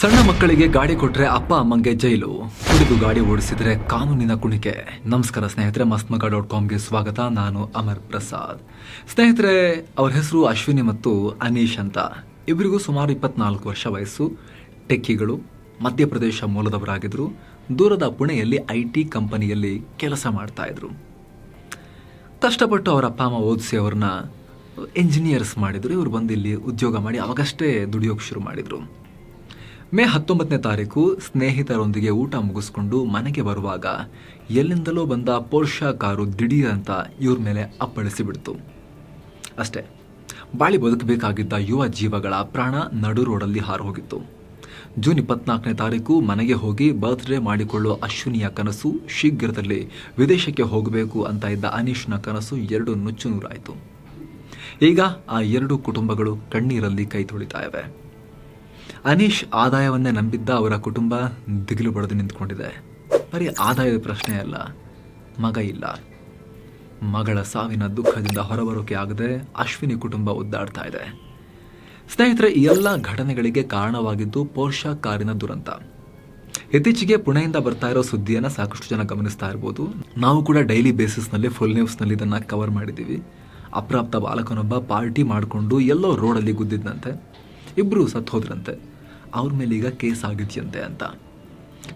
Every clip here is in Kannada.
ಸಣ್ಣ ಮಕ್ಕಳಿಗೆ ಗಾಡಿ ಕೊಟ್ರೆ ಅಪ್ಪ ಅಮ್ಮಂಗೆ ಜೈಲು. ಕುಡಿದು ಗಾಡಿ ಓಡಿಸಿದ್ರೆ ಕಾನೂನಿನ ಕುಣಿಕೆ. ನಮಸ್ಕಾರ ಸ್ನೇಹಿತರೆ ಮಸ್ತ್ ಮಗ ಡಾಟ್ ಕಾಮ್ಗೆ ಸ್ವಾಗತ. ನಾನು ಅಮರ್ ಪ್ರಸಾದ್. ಸ್ನೇಹಿತರೆ, ಅವ್ರ ಹೆಸರು ಅಶ್ವಿನಿ ಮತ್ತು ಅನೀಶ್ ಅಂತ. ಇಬ್ಬರಿಗೂ ಸುಮಾರು ಇಪ್ಪತ್ನಾಲ್ಕು ವರ್ಷ ವಯಸ್ಸು. ಟೆಕ್ಕಿಗಳು, ಮಧ್ಯಪ್ರದೇಶ ಮೂಲದವರಾಗಿದ್ದರು ದೂರದ ಪುಣೆಯಲ್ಲಿ ಐ ಟಿ ಕಂಪನಿಯಲ್ಲಿ ಕೆಲಸ ಮಾಡ್ತಾಯಿದ್ರು ಕಷ್ಟಪಟ್ಟು ಅವರ ಅಪ್ಪ ಅಮ್ಮ ಓದಿಸಿ ಅವ್ರನ್ನ ಇಂಜಿನಿಯರ್ಸ್ ಮಾಡಿದರು. ಇವರು ಬಂದು ಇಲ್ಲಿ ಉದ್ಯೋಗ ಮಾಡಿ ಅವಾಗಷ್ಟೇ ದುಡಿಯೋಕೆ ಶುರು ಮಾಡಿದ್ರು. ಮೇ ಹತ್ತೊಂಬತ್ತನೇ ತಾರೀಕು ಸ್ನೇಹಿತರೊಂದಿಗೆ ಊಟ ಮುಗಿಸ್ಕೊಂಡು ಮನೆಗೆ ಬರುವಾಗ ಎಲ್ಲಿಂದಲೋ ಬಂದ ಪೋರ್ಷಾ ಕಾರು ದಿಢೀರ್ ಅಂತ ಇವ್ರ ಮೇಲೆ ಅಪ್ಪಳಿಸಿ ಬಿಡ್ತು. ಅಷ್ಟೇ, ಬಾಳಿ ಬದುಕಬೇಕಾಗಿದ್ದ ಯುವ ಜೀವಗಳ ಪ್ರಾಣ ನಡು ರೋಡಲ್ಲಿ ಹಾರು ಹೋಗಿತ್ತು. ಜೂನ್ ಇಪ್ಪತ್ನಾಲ್ಕನೇ ತಾರೀಕು ಮನೆಗೆ ಹೋಗಿ ಬರ್ತ್ಡೇ ಮಾಡಿಕೊಳ್ಳೋ ಅಶ್ವಿನಿಯ ಕನಸು ಶೀಘ್ರದಲ್ಲಿ ವಿದೇಶಕ್ಕೆ ಹೋಗಬೇಕು ಅಂತ ಇದ್ದ ಅನೀಶ್ನ ಕನಸು ಎರಡು ನುಚ್ಚು ನೂರಾಯಿತು. ಈಗ ಆ ಎರಡು ಕುಟುಂಬಗಳು ಕಣ್ಣೀರಲ್ಲಿ ಕೈ ತೊಳಿತಾ ಇವೆ. ಅನೀಶ್ ಆದಾಯವನ್ನೇ ನಂಬಿದ್ದ ಅವರ ಕುಟುಂಬ ದಿಗಿಲು ಬಡದು ನಿಂತ್ಕೊಂಡಿದೆ. ಬರೀ ಆದಾಯದ ಪ್ರಶ್ನೆ ಅಲ್ಲ, ಮಗ ಇಲ್ಲ. ಮಗಳ ಸಾವಿನ ದುಃಖದಿಂದ ಹೊರಬರೋಕೆ ಆಗದೆ ಅಶ್ವಿನಿ ಕುಟುಂಬ ಒದ್ದಾಡ್ತಾ ಇದೆ. ಸ್ನೇಹಿತರೆ, ಈ ಎಲ್ಲ ಘಟನೆಗಳಿಗೆ ಕಾರಣವಾಗಿದ್ದು ಪೋರ್ಷಾ ಕಾರಿನ ದುರಂತ. ಇತ್ತೀಚೆಗೆ ಪುಣೆಯಿಂದ ಬರ್ತಾ ಇರೋ ಸುದ್ದಿಯನ್ನು ಸಾಕಷ್ಟು ಜನ ಗಮನಿಸ್ತಾ ಇರ್ಬೋದು. ನಾವು ಕೂಡ ಡೈಲಿ ಬೇಸಿಸ್ನಲ್ಲಿ ಫುಲ್ ನ್ಯೂಸ್ನಲ್ಲಿ ಇದನ್ನು ಕವರ್ ಮಾಡಿದ್ದೀವಿ. ಅಪ್ರಾಪ್ತ ಬಾಲಕನೊಬ್ಬ ಪಾರ್ಟಿ ಮಾಡಿಕೊಂಡು ಎಲ್ಲೋ ರೋಡಲ್ಲಿ ಗುದ್ದಿದ್ದಂತೆ ಇಬ್ಬರು ಸತ್ತು ಹೋದ್ರಂತೆ. ಅವ್ರ ಮೇಲೆ ಈಗ ಕೇಸ್ ಆಗಿದೆಯಂತೆ ಅಂತ.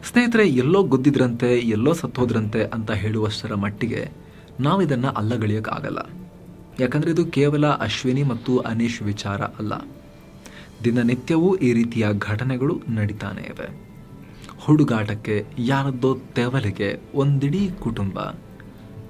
ಸ್ನೇಹಿತರೆ, ಎಲ್ಲೋ ಗುದ್ದಿದ್ರಂತೆ, ಎಲ್ಲೋ ಸತ್ತೋದ್ರಂತೆ ಅಂತ ಹೇಳುವಷ್ಟರ ಮಟ್ಟಿಗೆ ನಾವು ಇದನ್ನು ಅಲ್ಲಗಳಿಯೋಕ್ಕಾಗಲ್ಲ. ಯಾಕಂದರೆ ಇದು ಕೇವಲ ಅಶ್ವಿನಿ ಮತ್ತು ಅನೀಶ್ ವಿಚಾರ ಅಲ್ಲ. ದಿನನಿತ್ಯವೂ ಈ ರೀತಿಯ ಘಟನೆಗಳು ನಡೀತಾನೆ ಇವೆ. ಹುಡುಗಾಟಕ್ಕೆ, ಯಾರದ್ದೋ ತೆವಲಿಗೆ ಒಂದಿಡೀ ಕುಟುಂಬ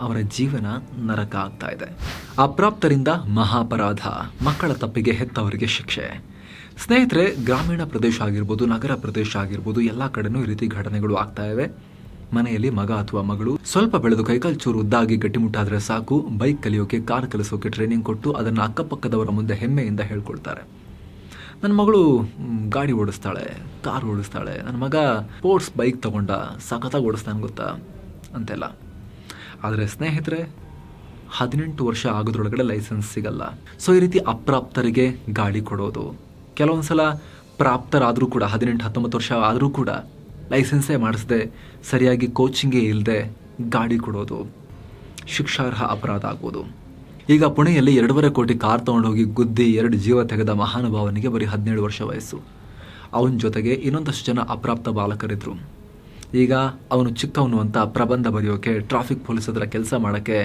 ಅವರ ಜೀವನ ನರಕ ಆಗ್ತಾ ಇದೆ. ಅಪ್ರಾಪ್ತರಿಂದ ಮಹಾಪರಾಧ, ಮಕ್ಕಳ ತಪ್ಪಿಗೆ ಹೆತ್ತವರಿಗೆ ಶಿಕ್ಷೆ. ಸ್ನೇಹಿತರೆ, ಗ್ರಾಮೀಣ ಪ್ರದೇಶ ಆಗಿರ್ಬೋದು, ನಗರ ಪ್ರದೇಶ ಆಗಿರ್ಬೋದು, ಎಲ್ಲ ಕಡೆನೂ ಈ ರೀತಿ ಘಟನೆಗಳು ಆಗ್ತಾ ಇವೆ. ಮನೆಯಲ್ಲಿ ಮಗ ಅಥವಾ ಮಗಳು ಸ್ವಲ್ಪ ಬೆಳೆದು ಕೈಕಾಲು ಚೂರು ಉದ್ದಾಗಿ ಗಟ್ಟಿಮುಟ್ಟಾದ್ರೆ ಸಾಕು. ಬೈಕ್ ಕಲಿಯೋಕೆ, ಕಾರ್ ಕಲಿಸೋಕೆ ಟ್ರೈನಿಂಗ್ ಕೊಟ್ಟು ಅದನ್ನು ಅಕ್ಕಪಕ್ಕದವರ ಮುಂದೆ ಹೆಮ್ಮೆಯಿಂದ ಹೇಳ್ಕೊಳ್ತಾರೆ. ನನ್ನ ಮಗಳು ಗಾಡಿ ಓಡಿಸ್ತಾಳೆ, ಕಾರ್ ಓಡಿಸ್ತಾಳೆ. ನನ್ನ ಮಗ ಸ್ಪೋರ್ಟ್ಸ್ ಬೈಕ್ ತಗೊಂಡ, ಸಖತ್ತಾಗಿ ಓಡಿಸ್ತಾನೆ ಗೊತ್ತಾ? ಅಂತೆಲ್ಲ. ಆದರೆ ಸ್ನೇಹಿತರೆ, ಹದಿನೆಂಟು ವರ್ಷ ಆಗೋದ್ರೊಳಗಡೆ ಲೈಸೆನ್ಸ್ ಸಿಗಲ್ಲ. ಸೊ ಈ ರೀತಿ ಅಪ್ರಾಪ್ತರಿಗೆ ಗಾಡಿ ಕೊಡೋದು ಕೆಲವೊಂದು ಸಲ ಪ್ರಾಪ್ತರಾದರೂ ಕೂಡ, ಹದಿನೆಂಟು, ಹತ್ತೊಂಬತ್ತು ವರ್ಷ ಆದರೂ ಕೂಡ ಲೈಸೆನ್ಸೇ ಮಾಡಿಸದೆ, ಸರಿಯಾಗಿ ಕೋಚಿಂಗೇ ಇಲ್ಲದೆ ಗಾಡಿ ಕೊಡೋದು, ಶಿಕ್ಷಾರ್ಹ ಅಪರಾಧ ಆಗೋದು. ಈಗ ಪುಣೆಯಲ್ಲಿ ಎರಡೂವರೆ ಕೋಟಿ ಕಾರ್ ತಗೊಂಡೋಗಿ ಗುದ್ದಿ ಎರಡು ಜೀವ ತೆಗೆದ ಮಹಾನುಭಾವನಿಗೆ ಬರೀ ಹದಿನೇಳು ವರ್ಷ ವಯಸ್ಸು. ಅವನ ಜೊತೆಗೆ ಇನ್ನೊಂದಷ್ಟು ಜನ ಅಪ್ರಾಪ್ತ ಬಾಲಕರಿದ್ದರು ಈಗ ಅವನು ಚಿಕ್ಕವನು ಅಂತ ಪ್ರಬಂಧ ಬರೆಯೋಕೆ, ಟ್ರಾಫಿಕ್ ಪೊಲೀಸ್ ಹತ್ರ ಕೆಲಸ ಮಾಡೋಕ್ಕೆ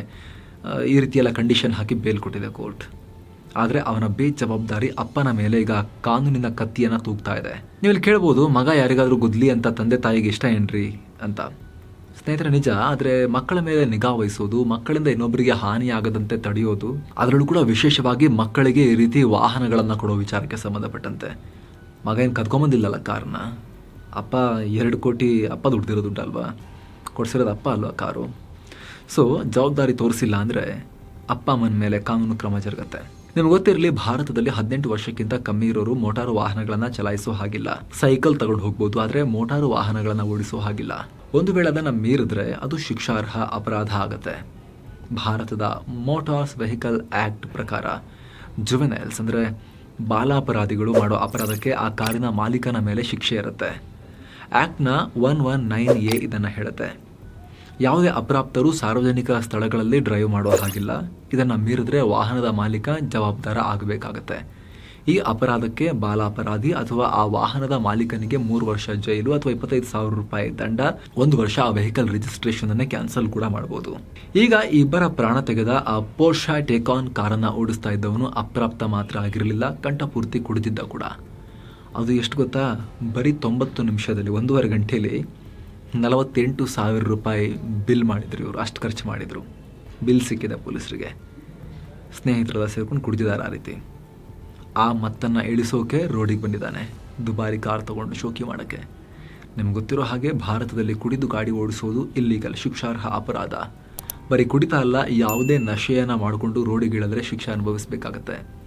ಈ ರೀತಿಯೆಲ್ಲ ಕಂಡೀಷನ್ ಹಾಕಿ ಬೇಲ್ ಕೊಟ್ಟಿದೆ ಕೋರ್ಟ್ ಆದರೆ ಅವನ ಬೇಜವಾಬ್ದಾರಿ ಅಪ್ಪನ ಮೇಲೆ ಈಗ ಕಾನೂನಿನ ಕತ್ತಿಯನ್ನು ತೂಗ್ತಾ ಇದೆ. ನೀವು ಇಲ್ಲಿ ಕೇಳ್ಬೋದು, ಮಗ ಯಾರಿಗಾದರೂ ಗುದ್ಲಿ ಅಂತ ತಂದೆ ತಾಯಿಗೆ ಇಷ್ಟ ಏನ್ರಿ ಅಂತ. ಸ್ನೇಹಿತರೆ, ನಿಜ, ಆದರೆ ಮಕ್ಕಳ ಮೇಲೆ ನಿಗಾ ವಹಿಸೋದು, ಮಕ್ಕಳಿಂದ ಇನ್ನೊಬ್ಬರಿಗೆ ಹಾನಿಯಾಗದಂತೆ ತಡೆಯೋದು, ಅದರಲ್ಲೂ ಕೂಡ ವಿಶೇಷವಾಗಿ ಮಕ್ಕಳಿಗೆ ಈ ರೀತಿ ವಾಹನಗಳನ್ನು ಕೊಡೋ ವಿಚಾರಕ್ಕೆ ಸಂಬಂಧಪಟ್ಟಂತೆ. ಮಗ ಏನು ಕದ್ಕೊಂಬಂದಿಲ್ಲಲ್ಲ ಕಾರನ್ನ? ಅಪ್ಪ ಎರಡು ಕೋಟಿ ಅಪ್ಪ ದುಡ್ದಿರೋ ದುಡ್ಡಲ್ವಾ? ಕೊಡ್ಸಿರೋದು ಅಪ್ಪ ಅಲ್ವಾ ಕಾರು? ಸೊ ಜವಾಬ್ದಾರಿ ತೋರಿಸಿಲ್ಲ ಅಂದರೆ ಅಪ್ಪ ಅಮ್ಮನ ಮೇಲೆ ಕಾನೂನು ಕ್ರಮ ಜರುಗತ್ತೆ. ನಿಮ್ಗೆ ಗೊತ್ತಿರಲಿ, ಭಾರತದಲ್ಲಿ ಹದಿನೆಂಟು ವರ್ಷಕ್ಕಿಂತ ಕಮ್ಮಿ ಇರೋರು ಮೋಟಾರು ವಾಹನಗಳನ್ನ ಚಲಾಯಿಸೋ ಹಾಗಿಲ್ಲ. ಸೈಕಲ್ ತಗೊಂಡು ಹೋಗ್ಬೋದು, ಆದರೆ ಮೋಟಾರು ವಾಹನಗಳನ್ನ ಓಡಿಸೋ ಹಾಗಿಲ್ಲ. ಒಂದು ವೇಳೆ ಅದನ್ನ ಮೀರಿದ್ರೆ ಅದು ಶಿಕ್ಷಾರ್ಹ ಅಪರಾಧ ಆಗತ್ತೆ. ಭಾರತದ ಮೋಟಾರ್ಸ್ ವೆಹಿಕಲ್ ಆಕ್ಟ್ ಪ್ರಕಾರ ಜುವೆನೈಲ್ಸ್ ಅಂದರೆ ಬಾಲಾಪರಾಧಿಗಳು ಮಾಡೋ ಅಪರಾಧಕ್ಕೆ ಆ ಕಾರಿನ ಮಾಲೀಕನ ಮೇಲೆ ಶಿಕ್ಷೆ ಇರುತ್ತೆ. ಆಕ್ಟ್ನ ಒನ್ ಒನ್ ನೈನ್ ಎ ಇದನ್ನು ಹೇಳುತ್ತೆ. ಯಾವುದೇ ಅಪ್ರಾಪ್ತರು ಸಾರ್ವಜನಿಕ ಸ್ಥಳಗಳಲ್ಲಿ ಡ್ರೈವ್ ಮಾಡುವ ಹಾಗಿಲ್ಲ. ಇದನ್ನು ಮೀರಿದ್ರೆ ವಾಹನದ ಮಾಲೀಕ ಜವಾಬ್ದಾರ ಆಗಬೇಕಾಗತ್ತೆ. ಈ ಅಪರಾಧಕ್ಕೆ ಬಾಲ ಅಪರಾಧಿ ಅಥವಾ ಆ ವಾಹನದ ಮಾಲೀಕನಿಗೆ ಮೂರು ವರ್ಷ ಜೈಲು ಅಥವಾ ಇಪ್ಪತ್ತೈದು ಸಾವಿರ ರೂಪಾಯಿ ದಂಡ, ಒಂದು ವರ್ಷ ಆ ವೆಹಿಕಲ್ ರಿಜಿಸ್ಟ್ರೇಷನ್ ಅನ್ನೇ ಕ್ಯಾನ್ಸಲ್ ಕೂಡ ಮಾಡಬಹುದು ಈಗ ಇಬ್ಬರ ಪ್ರಾಣ ತೆಗೆದ ಆ ಪೋರ್ಷಾ ಟೇಕಾನ್ ಕಾರನ್ನ ಓಡಿಸ್ತಾ ಇದ್ದವನು ಅಪ್ರಾಪ್ತ ಮಾತ್ರ ಆಗಿರಲಿಲ್ಲ ಕಂಠಪೂರ್ತಿ ಕುಡಿದಿದ್ದ ಕೂಡ. ಅದು ಎಷ್ಟು ಗೊತ್ತಾ? ಬರೀ ತೊಂಬತ್ತು ನಿಮಿಷದಲ್ಲಿ, ಒಂದೂವರೆ ಗಂಟೆಯಲ್ಲಿ ನಲವತ್ತೆಂಟು ಸಾವಿರ ರೂಪಾಯಿ ಬಿಲ್ ಮಾಡಿದ್ರು ಇವರು. ಅಷ್ಟು ಖರ್ಚು ಮಾಡಿದರು. ಬಿಲ್ ಸಿಕ್ಕಿದೆ ಪೊಲೀಸರಿಗೆ. ಸ್ನೇಹಿತರೆಲ್ಲ ಸೇರ್ಕೊಂಡು ಕುಡಿದಿದ್ದಾರೆ ಆ ರೀತಿ. ಆ ಮತ್ತನ್ನು ಇಳಿಸೋಕೆ ರೋಡಿಗೆ ಬಂದಿದ್ದಾನೆ. ದುಬಾರಿ ಕಾರ್ ತೊಗೊಂಡು ಶೋಕಿ ಮಾಡೋಕ್ಕೆ ನಿಮ್ಗೆ ಗೊತ್ತಿರೋ ಹಾಗೆ ಭಾರತದಲ್ಲಿ ಕುಡಿದು ಗಾಡಿ ಓಡಿಸೋದು ಇಲ್ಲೀಗಲ್ ಶಿಕ್ಷಾರ್ಹ ಅಪರಾಧ. ಬರೀ ಕುಡಿತಾ ಅಲ್ಲ, ಯಾವುದೇ ನಶೆಯನ್ನು ಮಾಡಿಕೊಂಡು ರೋಡಿಗೆ ಇಳಿದ್ರೆ ಶಿಕ್ಷೆ ಅನುಭವಿಸಬೇಕಾಗತ್ತೆ.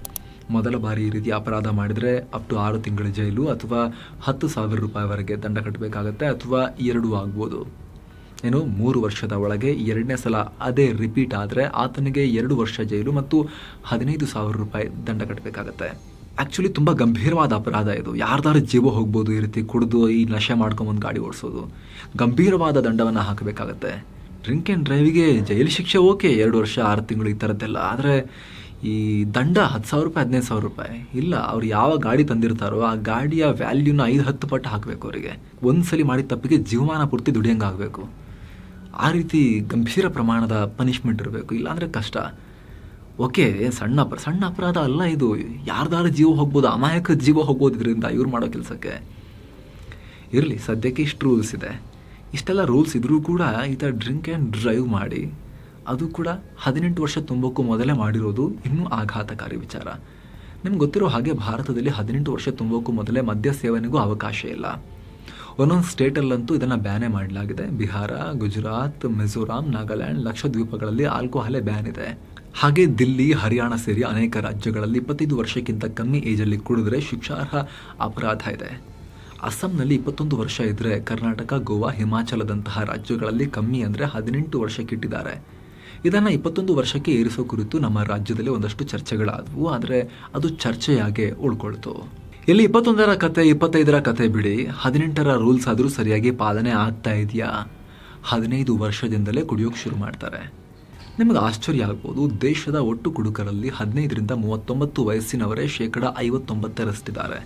ಮೊದಲ ಬಾರಿ ಈ ರೀತಿ ಅಪರಾಧ ಮಾಡಿದರೆ ಅಪ್ ಟು ಆರು ತಿಂಗಳ ಜೈಲು ಅಥವಾ ಹತ್ತು ಸಾವಿರ ರೂಪಾಯಿವರೆಗೆ ದಂಡ ಕಟ್ಟಬೇಕಾಗತ್ತೆ ಅಥವಾ ಎರಡೂ ಆಗ್ಬೋದು. ಏನು, ಮೂರು ವರ್ಷದ ಒಳಗೆ ಎರಡನೇ ಸಲ ಅದೇ ರಿಪೀಟ್ ಆದರೆ ಆತನಿಗೆ ಎರಡು ವರ್ಷ ಜೈಲು ಮತ್ತು ಹದಿನೈದು ಸಾವಿರ ರೂಪಾಯಿ ದಂಡ ಕಟ್ಟಬೇಕಾಗತ್ತೆ ಆ್ಯಕ್ಚುಲಿ ತುಂಬ ಗಂಭೀರವಾದ ಅಪರಾಧ ಇದು. ಯಾರ್ದಾರು ಜೀವ ಹೋಗ್ಬೋದು ಈ ರೀತಿ ಕುಡಿದು ಈ ನಶೆ ಮಾಡ್ಕೊಂಬಂದು ಗಾಡಿ ಓಡಿಸೋದು. ಗಂಭೀರವಾದ ದಂಡವನ್ನು ಹಾಕಬೇಕಾಗತ್ತೆ. ಡ್ರಿಂಕ್ ಆ್ಯಂಡ್ ಡ್ರೈವಿಗೆ ಜೈಲು ಶಿಕ್ಷೆ ಓಕೆ ಎರಡು ವರ್ಷ ಆರು ತಿಂಗಳು ಈ ಥರದ್ದೆಲ್ಲ. ಆದರೆ ಈ ದಂಡ ಹತ್ತು ಸಾವಿರ ರೂಪಾಯಿ, ಹದಿನೈದು ಸಾವಿರ ರೂಪಾಯಿ. ಇಲ್ಲ, ಅವ್ರು ಯಾವ ಗಾಡಿ ತಂದಿರ್ತಾರೋ ಆ ಗಾಡಿಯ ವ್ಯಾಲ್ಯೂನ ಐದು ಹತ್ತು ಪಟ್ಟು ಹಾಕಬೇಕು ಅವರಿಗೆ. ಒಂದು ಮಾಡಿದ ತಪ್ಪಿಗೆ ಜೀವಮಾನ ಪೂರ್ತಿ ದುಡಿಯಂಗೆ ಆಗಬೇಕು. ಆ ರೀತಿ ಗಂಭೀರ ಪ್ರಮಾಣದ ಪನಿಷ್ಮೆಂಟ್ ಇರಬೇಕು. ಇಲ್ಲಾಂದರೆ ಕಷ್ಟ. ಓಕೆ, ಸಣ್ಣ ಅಪ ಸಣ್ಣ ಅಪರಾಧ ಅಲ್ಲ ಇದು. ಯಾರ್ದಾರು ಜೀವ ಹೋಗ್ಬೋದು ಅಮಾಯಕ ಜೀವ ಹೋಗ್ಬೋದು ಇದರಿಂದ ಇವ್ರು ಮಾಡೋ ಕೆಲಸಕ್ಕೆ. ಇರಲಿ, ಸದ್ಯಕ್ಕೆ ಇಷ್ಟು ರೂಲ್ಸ್ ಇದೆ. ಇಷ್ಟೆಲ್ಲ ರೂಲ್ಸ್ ಇದ್ರೂ ಕೂಡ ಈ ಥರ ಡ್ರಿಂಕ್ ಆ್ಯಂಡ್ ಡ್ರೈವ್ ಮಾಡಿ ಅದು ಕೂಡ ಹದಿನೆಂಟು ವರ್ಷ ತುಂಬಕ್ಕೂ ಮೊದಲೇ ಮಾಡಿರೋದು ಇನ್ನೂ ಆಘಾತಕಾರಿ ವಿಚಾರ. ನಿಮ್ಗೆ ಗೊತ್ತಿರೋ ಹಾಗೆ ಭಾರತದಲ್ಲಿ ಹದಿನೆಂಟು ವರ್ಷ ತುಂಬಕ್ಕೂ ಮೊದಲೇ ಮದ್ಯ ಸೇವನೆಗೂ ಅವಕಾಶ ಇಲ್ಲ. ಒಂದೊಂದು ಸ್ಟೇಟಲ್ಲಂತೂ ಇದನ್ನು ಬ್ಯಾನೇ ಮಾಡಲಾಗಿದೆ. ಬಿಹಾರ, ಗುಜರಾತ್, ಮಿಜೋರಾಂ, ನಾಗಾಲ್ಯಾಂಡ್ ಲಕ್ಷದ್ವೀಪಗಳಲ್ಲಿ ಆಲ್ಕೋಹಾಲೇ ಬ್ಯಾನ್ ಇದೆ. ಹಾಗೆ ದಿಲ್ಲಿ, ಹರಿಯಾಣ ಸೇರಿ ಅನೇಕ ರಾಜ್ಯಗಳಲ್ಲಿ ಇಪ್ಪತ್ತೈದು ವರ್ಷಕ್ಕಿಂತ ಕಮ್ಮಿ ಏಜಲ್ಲಿ ಕುಡಿದ್ರೆ ಶಿಕ್ಷಾರ್ಹ ಅಪರಾಧ ಇದೆ. ಅಸ್ಸಾಂನಲ್ಲಿ ಇಪ್ಪತ್ತೊಂದು ವರ್ಷ ಇದ್ದರೆ ಕರ್ನಾಟಕ, ಗೋವಾ, ಹಿಮಾಚಲದಂತಹ ರಾಜ್ಯಗಳಲ್ಲಿ ಕಮ್ಮಿ ಅಂದರೆ ಹದಿನೆಂಟು ವರ್ಷಕ್ಕಿಟ್ಟಿದ್ದಾರೆ ಇದನ್ನು ಇಪ್ಪತ್ತೊಂದು ವರ್ಷಕ್ಕೆ ಏರಿಸೋ ಕುರಿತು ನಮ್ಮ ರಾಜ್ಯದಲ್ಲಿ ಒಂದಷ್ಟು ಚರ್ಚೆಗಳಾದವು, ಆದರೆ ಅದು ಚರ್ಚೆಯಾಗೆ ಉಳ್ಕೊಳ್ತು. ಇಲ್ಲಿ ಇಪ್ಪತ್ತೊಂದರ ಕತೆ, ಇಪ್ಪತ್ತೈದರ ಕತೆ ಬಿಡಿ. ಹದಿನೆಂಟರ ರೂಲ್ಸ್ ಆದರೂ ಸರಿಯಾಗಿ ಪಾಲನೆ ಆಗ್ತಾ ಇದೆಯಾ? ಹದಿನೈದು ವರ್ಷದಿಂದಲೇ ಕುಡಿಯೋಕೆ ಶುರು ಮಾಡ್ತಾರೆ. ನಿಮಗೆ ಆಶ್ಚರ್ಯ ಆಗ್ಬೋದು, ದೇಶದ ಒಟ್ಟು ಕುಡುಕರಲ್ಲಿ ಹದಿನೈದರಿಂದ ಮೂವತ್ತೊಂಬತ್ತು ವಯಸ್ಸಿನವರೇ ಶೇಕಡ ಐವತ್ತೊಂಬತ್ತರಷ್ಟಿದ್ದಾರೆ.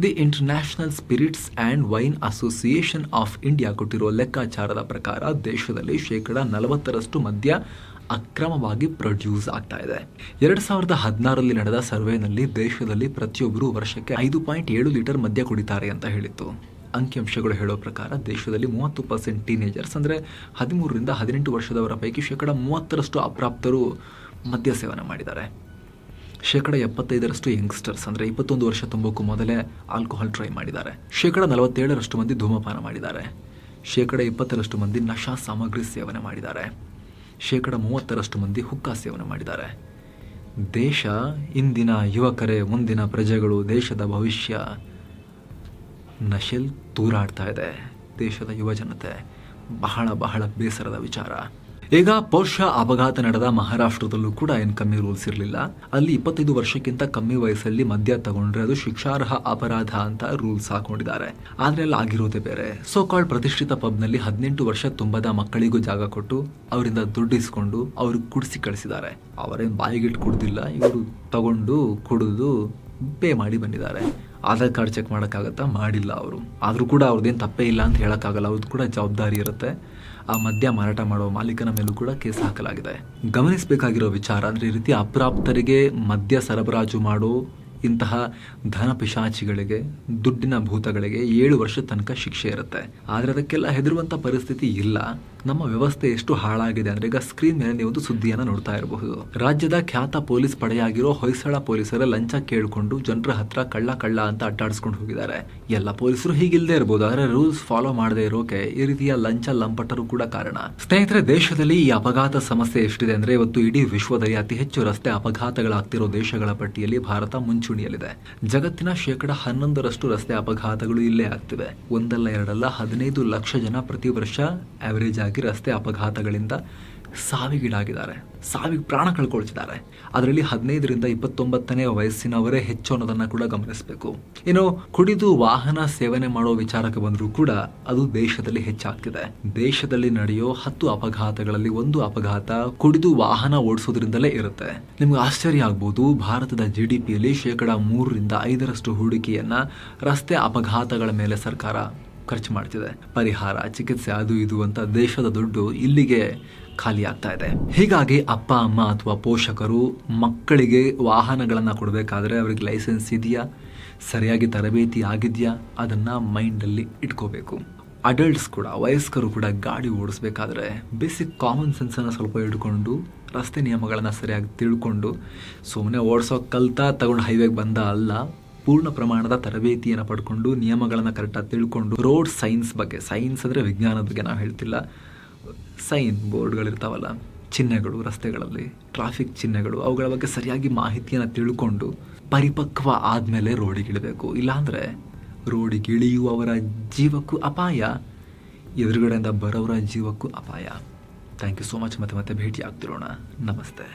The International Spirits and Wine Association of India ಕೊಟ್ಟಿರುವ ಲೆಕ್ಕಾಚಾರದ ಪ್ರಕಾರ ದೇಶದಲ್ಲಿ ಶೇಕಡ ನಲವತ್ತರಷ್ಟು ಮದ್ಯ ಅಕ್ರಮವಾಗಿ ಪ್ರೊಡ್ಯೂಸ್ ಆಗ್ತಾ ಇದೆ. ಎರಡು ಸಾವಿರದ ಹದಿನಾರರಲ್ಲಿ ನಡೆದ ಸರ್ವೆನಲ್ಲಿ ದೇಶದಲ್ಲಿ ಪ್ರತಿಯೊಬ್ಬರು ವರ್ಷಕ್ಕೆ ಐದು ಪಾಯಿಂಟ್ ಏಳು ಲೀಟರ್ ಮದ್ಯ ಕುಡಿತಾರೆ ಅಂತ ಹೇಳಿತ್ತು. ಅಂಕಿಅಂಶಗಳು ಹೇಳೋ ಪ್ರಕಾರ ದೇಶದಲ್ಲಿ ಮೂವತ್ತು ಪರ್ಸೆಂಟ್ ಟೀನೇಜರ್ಸ್ ಅಂದರೆ ಹದಿಮೂರರಿಂದ ಹದಿನೆಂಟು ವರ್ಷದವರ ಪೈಕಿ ಶೇಕಡ ಮೂವತ್ತರಷ್ಟು ಅಪ್ರಾಪ್ತರು ಮದ್ಯ ಸೇವನೆ ಮಾಡಿದ್ದಾರೆ. ಶೇಕಡ ಎಪ್ಪತ್ತೈದರಷ್ಟು ಯಂಗ್ಸ್ಟರ್ಸ್ ಅಂದರೆ ಇಪ್ಪತ್ತೊಂದು ವರ್ಷ ತುಂಬಕ್ಕೂ ಮೊದಲೇ ಆಲ್ಕೋಹಾಲ್ ಟ್ರೈ ಮಾಡಿದ್ದಾರೆ. ಶೇಕಡ ನಲವತ್ತೇಳರಷ್ಟು ಮಂದಿ ಧೂಮಪಾನ ಮಾಡಿದ್ದಾರೆ. ಶೇಕಡ ಇಪ್ಪತ್ತರಷ್ಟು ಮಂದಿ ನಶಾ ಸಾಮಗ್ರಿ ಸೇವನೆ ಮಾಡಿದ್ದಾರೆ. ಶೇಕಡ ಮೂವತ್ತರಷ್ಟು ಮಂದಿ ಹುಕ್ಕಾ ಸೇವನೆ ಮಾಡಿದ್ದಾರೆ. ದೇಶ ಇಂದಿನ ಯುವಕರೇ, ಮುಂದಿನ ಪ್ರಜೆಗಳು, ದೇಶದ ಭವಿಷ್ಯ ನಶೆಲ್ ತೂರಾಡ್ತಾ ಇದೆ. ದೇಶದ ಯುವ ಜನತೆ ಬಹಳ ಬಹಳ ಬೇಸರದ ವಿಚಾರ. ಈಗ ಪೌಷ ಅಪಘಾತ ನಡೆದ ಮಹಾರಾಷ್ಟ್ರದಲ್ಲೂ ಕೂಡ ಏನು ಕಮ್ಮಿ ರೂಲ್ಸ್ ಇರಲಿಲ್ಲ. ಅಲ್ಲಿ ಇಪ್ಪತ್ತೈದು ವರ್ಷಕ್ಕಿಂತ ಕಮ್ಮಿ ವಯಸ್ಸಲ್ಲಿ ಮದ್ಯ ತಗೊಂಡ್ರೆ ಅದು ಶಿಕ್ಷಾರ್ಹ ಅಪರಾಧ ಅಂತ ರೂಲ್ಸ್ ಹಾಕೊಂಡಿದ್ದಾರೆ. ಆದ್ರೆ ಅಲ್ಲಿ ಆಗಿರೋದೇ ಬೇರೆ. ಸೋ ಕಾಲ್ಡ್ ಪ್ರತಿಷ್ಠಿತ ಪಬ್ನಲ್ಲಿ ಹದಿನೆಂಟು ವರ್ಷ ತುಂಬದ ಮಕ್ಕಳಿಗೂ ಜಾಗ ಕೊಟ್ಟು, ಅವರಿಂದ ದುಡ್ಡು ಇಸ್ಕೊಂಡು ಅವ್ರಿಗೆ ಕುಡಿಸಿ ಕಳಿಸಿದ್ದಾರೆ. ಅವರೇನು ಬಾಯಿಗಿಟ್ಟು ಕುಡ್ದಿಲ್ಲ, ಇವರು ತಗೊಂಡು ಕುಡಿದು ಪೇ ಮಾಡಿ ಬಂದಿದ್ದಾರೆ. ಆಧಾರ್ ಕಾರ್ಡ್ ಚೆಕ್ ಮಾಡೋಕ್ಕಾಗತ್ತಾ? ಮಾಡಿಲ್ಲ ಅವರು. ಆದರೂ ಕೂಡ ಅವ್ರದ್ದೇನು ತಪ್ಪೇ ಇಲ್ಲ ಅಂತ ಹೇಳೋಕ್ಕಾಗಲ್ಲ. ಅವ್ರದ್ದು ಕೂಡ ಜವಾಬ್ದಾರಿ ಇರುತ್ತೆ. ಆ ಮದ್ಯ ಮಾರಾಟ ಮಾಡೋ ಮಾಲೀಕನ ಮೇಲೂ ಕೂಡ ಕೇಸ್ ಹಾಕಲಾಗಿದೆ. ಗಮನಿಸಬೇಕಾಗಿರೋ ವಿಚಾರ ಅಂದರೆ ಈ ರೀತಿ ಅಪ್ರಾಪ್ತರಿಗೆ ಮದ್ಯ ಸರಬರಾಜು ಮಾಡೋ ಇಂತಹ ಧನ ಪಿಶಾಚಿಗಳಿಗೆ, ದುಡ್ಡಿನ ಭೂತಗಳಿಗೆ ಏಳು ವರ್ಷ ತನಕ ಶಿಕ್ಷೆ ಇರುತ್ತೆ. ಆದರೆ ಅದಕ್ಕೆಲ್ಲ ಹೆದರುವಂಥ ಪರಿಸ್ಥಿತಿ ಇಲ್ಲ. ನಮ್ಮ ವ್ಯವಸ್ಥೆ ಎಷ್ಟು ಹಾಳಾಗಿದೆ ಅಂದ್ರೆ ಈಗ ಸ್ಕ್ರೀನ್ ಮೇಲೆ ನೀವು ಸುದ್ದಿಯನ್ನು ನೋಡ್ತಾ ಇರಬಹುದು. ರಾಜ್ಯದ ಖ್ಯಾತ ಪೊಲೀಸ್ ಪಡೆಯಾಗಿರೋ ಹೊಯ್ಸಳ ಪೊಲೀಸರ ಲಂಚ ಕೇಳಿಕೊಂಡು ಜನರ ಹತ್ರ ಕಳ್ಳ ಕಳ್ಳ ಅಂತ ಅಡ್ಡಾಡಿಸ್ಕೊಂಡು ಹೋಗಿದ್ದಾರೆ. ಎಲ್ಲ ಪೊಲೀಸರು ಹೀಗಿಲ್ದೇ ಇರಬಹುದು ಆದರೆ ರೂಲ್ಸ್ ಫಾಲೋ ಮಾಡದೇ ಇರೋಕೆ ಈ ರೀತಿಯ ಲಂಚ ಲಂಪಟರು ಕೂಡ ಕಾರಣ. ಸ್ನೇಹಿತರೆ, ದೇಶದಲ್ಲಿ ಈ ಅಪಘಾತ ಸಮಸ್ಯೆ ಎಷ್ಟಿದೆ ಅಂದ್ರೆ ಇವತ್ತು ಇಡೀ ವಿಶ್ವದಲ್ಲಿ ಅತಿ ಹೆಚ್ಚು ರಸ್ತೆ ಅಪಘಾತಗಳಾಗ್ತಿರೋ ದೇಶಗಳ ಪಟ್ಟಿಯಲ್ಲಿ ಭಾರತ ಮುಂಚೂಣಿಯಲ್ಲಿದೆ. ಜಗತ್ತಿನ ಶೇಕಡ ಹನ್ನೊಂದರಷ್ಟು ರಸ್ತೆ ಅಪಘಾತಗಳು ಇಲ್ಲೇ ಆಗ್ತಿವೆ. ಒಂದಲ್ಲ ಎರಡಲ್ಲ ಹದಿನೈದು ಲಕ್ಷ ಜನ ಪ್ರತಿ ವರ್ಷ ಆವರೇಜ್ ಆಗಿ ರಸ್ತೆ ಅಪಘಾತಗಳಿಂದ ಸಾವಿಗೀಡಾಗಿದ್ದಾರೆ, ಸಾವಿಗೆ ಪ್ರಾಣ ಕಳ್ಕೊಳ್ತಿದ್ದಾರೆ. ಅದರಲ್ಲಿ ಹದಿನೈದರಿಂದ ಇಪ್ಪತ್ತೊಂಬತ್ತನೇ ವಯಸ್ಸಿನವರೇ ಹೆಚ್ಚು ಅನ್ನೋದನ್ನ ಕೂಡ ಗಮನಿಸಬೇಕು. ಇನ್ನು ಕುಡಿದು ವಾಹನ ಸೇವನೆ ಮಾಡೋ ವಿಚಾರಕ್ಕೆ ಬಂದರೂ ಕೂಡ ಅದು ದೇಶದಲ್ಲಿ ಹೆಚ್ಚಾಗ್ತಿದೆ. ದೇಶದಲ್ಲಿ ನಡೆಯೋ ಹತ್ತು ಅಪಘಾತಗಳಲ್ಲಿ ಒಂದು ಅಪಘಾತ ಕುಡಿದು ವಾಹನ ಓಡಿಸೋದ್ರಿಂದಲೇ ಇರುತ್ತೆ. ನಿಮ್ಗೆ ಆಶ್ಚರ್ಯ ಆಗ್ಬೋದು, ಭಾರತದ ಜಿ ಡಿ ಪಿಯಲ್ಲಿ ಶೇಕಡ ಮೂರರಿಂದ ಐದರಷ್ಟು ಹೂಡಿಕೆಯನ್ನ ರಸ್ತೆ ಅಪಘಾತಗಳ ಮೇಲೆ ಸರ್ಕಾರ ಖರ್ಚು ಮಾಡ್ತಿದೆ. ಪರಿಹಾರ, ಚಿಕಿತ್ಸೆ, ಅದು ಇದು ಅಂತ ದೇಶದ ದುಡ್ಡು ಇಲ್ಲಿಗೆ ಖಾಲಿ ಆಗ್ತಾ ಇದೆ. ಹೀಗಾಗಿ ಅಪ್ಪ, ಅಮ್ಮ ಅಥವಾ ಪೋಷಕರು ಮಕ್ಕಳಿಗೆ ವಾಹನಗಳನ್ನು ಕೊಡಬೇಕಾದ್ರೆ ಅವ್ರಿಗೆ ಲೈಸೆನ್ಸ್ ಇದೆಯಾ? ಸರಿಯಾಗಿ ತರಬೇತಿ ಆಗಿದೆಯಾ? ಅದನ್ನು ಮೈಂಡಲ್ಲಿ ಇಟ್ಕೋಬೇಕು. ಅಡಲ್ಟ್ಸ್ ಕೂಡ, ವಯಸ್ಕರು ಕೂಡ ಗಾಡಿ ಓಡಿಸ್ಬೇಕಾದ್ರೆ ಬೇಸಿಕ್ ಕಾಮನ್ ಸೆನ್ಸನ್ನು ಸ್ವಲ್ಪ ಇಟ್ಕೊಂಡು ರಸ್ತೆ ನಿಯಮಗಳನ್ನು ಸರಿಯಾಗಿ ತಿಳ್ಕೊಂಡು ಸುಮ್ಮನೆ ಓಡಿಸೋ ಕಲ್ತಾ ತಗೊಂಡು ಹೈವೇಗೆ ಬಂದ ಅಲ್ಲ ಪೂರ್ಣ ಪ್ರಮಾಣದ ತರಬೇತಿಯನ್ನು ಪಡ್ಕೊಂಡು ನಿಯಮಗಳನ್ನು ಕರೆಕ್ಟಾಗಿ ತಿಳ್ಕೊಂಡು ರೋಡ್ ಸೈನ್ಸ್ ಬಗ್ಗೆ ಸೈನ್ಸ್ ಅಂದರೆ ವಿಜ್ಞಾನದ ಬಗ್ಗೆ ನಾವು ಹೇಳ್ತಿಲ್ಲ. ಸೈನ್ ಬೋರ್ಡ್ಗಳಿರ್ತಾವಲ್ಲ, ಚಿಹ್ನೆಗಳು, ರಸ್ತೆಗಳಲ್ಲಿ ಟ್ರಾಫಿಕ್ ಚಿಹ್ನೆಗಳು, ಅವುಗಳ ಬಗ್ಗೆ ಸರಿಯಾಗಿ ಮಾಹಿತಿಯನ್ನು ತಿಳ್ಕೊಂಡು ಪರಿಪಕ್ವ ಆದಮೇಲೆ ರೋಡಿಗಿಳಬೇಕು ಇಲ್ಲಾಂದರೆ ರೋಡಿಗಿಳಿಯುವವರ ಜೀವಕ್ಕೂ ಅಪಾಯ, ಎದುರುಗಡೆಯಿಂದ ಬರೋವರ ಜೀವಕ್ಕೂ ಅಪಾಯ. ಥ್ಯಾಂಕ್ ಯು ಸೋ ಮಚ್ ಮತ್ತೆ ಮತ್ತೆ ಭೇಟಿ ಆಗ್ತಿರೋಣ ನಮಸ್ತೆ.